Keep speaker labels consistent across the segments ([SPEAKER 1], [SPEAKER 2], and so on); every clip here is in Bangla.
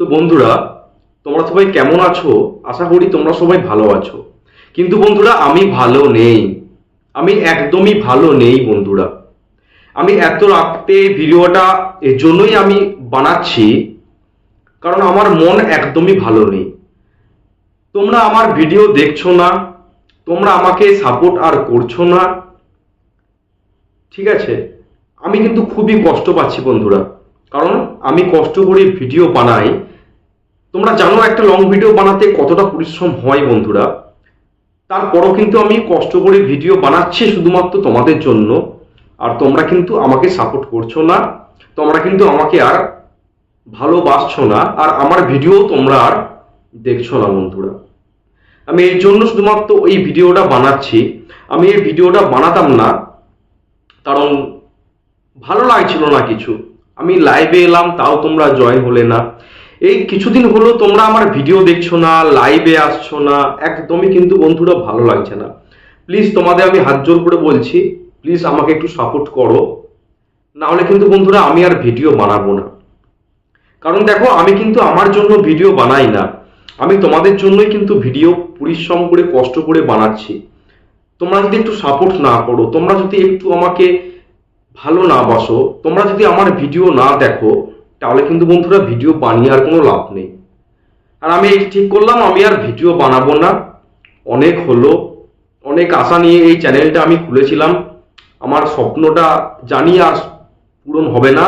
[SPEAKER 1] তো বন্ধুরা, তোমরা সবাই কেমন আছো? আশা করি তোমরা সবাই ভালো আছো। কিন্তু বন্ধুরা, আমি ভালো নেই। আমি একদমই ভালো নেই বন্ধুরা। আমি এত রাতে ভিডিওটা এর জন্যই আমি বানাচ্ছি, কারণ আমার মন একদমই ভালো নেই। তোমরা আমার ভিডিও দেখছ না, তোমরা আমাকে সাপোর্ট আর করছ না। ঠিক আছে? আমি কিন্তু খুবই কষ্ট পাচ্ছি বন্ধুরা। কারণ আমি কষ্ট করে ভিডিও বানাই তোমরা জানো একটা লং ভিডিও বানাতে কতটা পরিশ্রম হয় বন্ধুরা? তারপরও কিন্তু আমি কষ্ট করে ভিডিও বানাচ্ছি শুধুমাত্র তোমাদের জন্য। আর তোমরা কিন্তু আমাকে সাপোর্ট করছ না। তোমরা কিন্তু আমাকে আর ভালোবাসছো না। আর আমার ভিডিও তোমরা আর দেখছ না বন্ধুরা। আমি এর জন্য শুধুমাত্র এই ভিডিওটা বানাচ্ছি। আমি এই ভিডিওটা বানাতাম না। কারণ ভালো লাগছিল না কিছু। আমি লাইভে এলাম, তাও তোমরা জয়েন হলে না। এই কিছুদিন হলো তোমরা আমার ভিডিও দেখছ না লাইভে আসছো না, একদমই কিন্তু বন্ধুরা ভালো লাগছে না। প্লিজ তোমাদের আমি হাত জোর করে বলছি প্লিজ আমাকে একটু সাপোর্ট করো। না হলে কিন্তু বন্ধুরা আমি আর ভিডিও বানাবো না। কারণ দেখো, আমি কিন্তু আমার জন্য ভিডিও বানাই না। আমি তোমাদের জন্যই কিন্তু ভিডিও পরিশ্রম করে, কষ্ট করে বানাচ্ছি। তোমরা যদি একটু সাপোর্ট না করো, তোমরা যদি একটু আমাকে ভালো না বাসো, তোমরা যদি আমার ভিডিও না দেখো তাহলে কিন্তু বন্ধুরা ভিডিও বানিয়ে আর কোনো লাভ নেই। আর আমি ঠিক করলাম, আমি আর ভিডিও বানাবো না। অনেক হলো, অনেক আশা নিয়ে এই চ্যানেলটা আমি খুলেছিলাম। আমার স্বপ্নটা জানি আর পূরণ হবে না।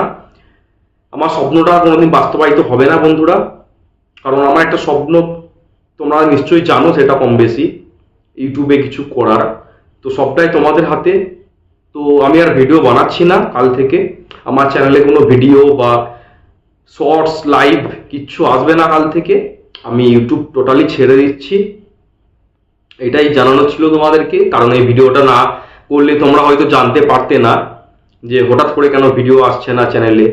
[SPEAKER 1] আমার স্বপ্নটা কোনোদিন বাস্তবায়িত হবে না বন্ধুরা। কারণ আমার একটা স্বপ্ন তোমরা নিশ্চয়ই জানো, সেটা কম বেশি। ইউটিউবে কিছু করার। তো সবটাই তোমাদের হাতে। তো আমি আর ভিডিও বানাচ্ছি না কাল থেকে। আমার চ্যানেলে কোনো ভিডিও বা শর্টস লাইভ কিচ্ছু আসবে না কাল থেকে। আমি ইউটিউব টোটালি ছেড়ে দিচ্ছি। এটাই জানানো ছিল তোমাদেরকে, কারণ এই ভিডিওটা না করলে তোমরা হয়তো জানতে পারতে না যে হঠাৎ করে কেন ভিডিও আসছে না চ্যানেলে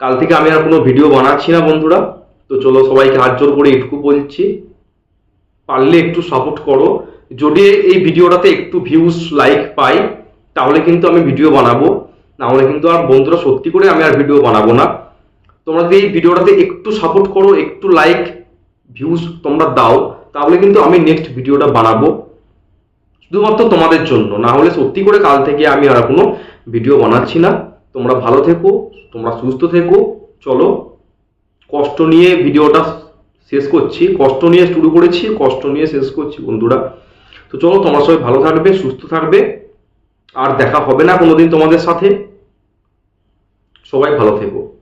[SPEAKER 1] কাল থেকে আমি আর কোনো ভিডিও বানাচ্ছি না বন্ধুরা। তো চলো সবাইকে হাত জোর করে এটুকু বলছি। পারলে একটু সাপোর্ট করো। যদি এই ভিডিওটাতে একটু ভিউজ লাইক পাই, তাহলে কিন্তু আমি ভিডিও বানাবো। না হলে কিন্তু আর বন্ধুরা সত্যি করে আমি আর ভিডিও বানাবো না। তোমরা যদি এই ভিডিওটাতে একটু সাপোর্ট করো, একটু লাইক ভিউজ তোমরা দাও, তাহলে কিন্তু আমি নেক্সট ভিডিওটা বানাবো। শুধুমাত্র তোমাদের জন্য, না হলে সত্যি করে কাল থেকে আমি আর কোনো ভিডিও বানাচ্ছি না। তোমরা ভালো থেকো, তোমরা সুস্থ থেকো, চলো। কষ্ট নিয়ে ভিডিওটা শেষ করছি, কষ্ট নিয়ে শুরু করেছি, কষ্ট নিয়ে শেষ করছি, বন্ধুরা। তো চলো, তোমরা সবাই ভালো থাকবে, সুস্থ থাকবে। আর দেখা হবে না কোনোদিন তোমাদের সাথে। সবাই ভালো থেকো।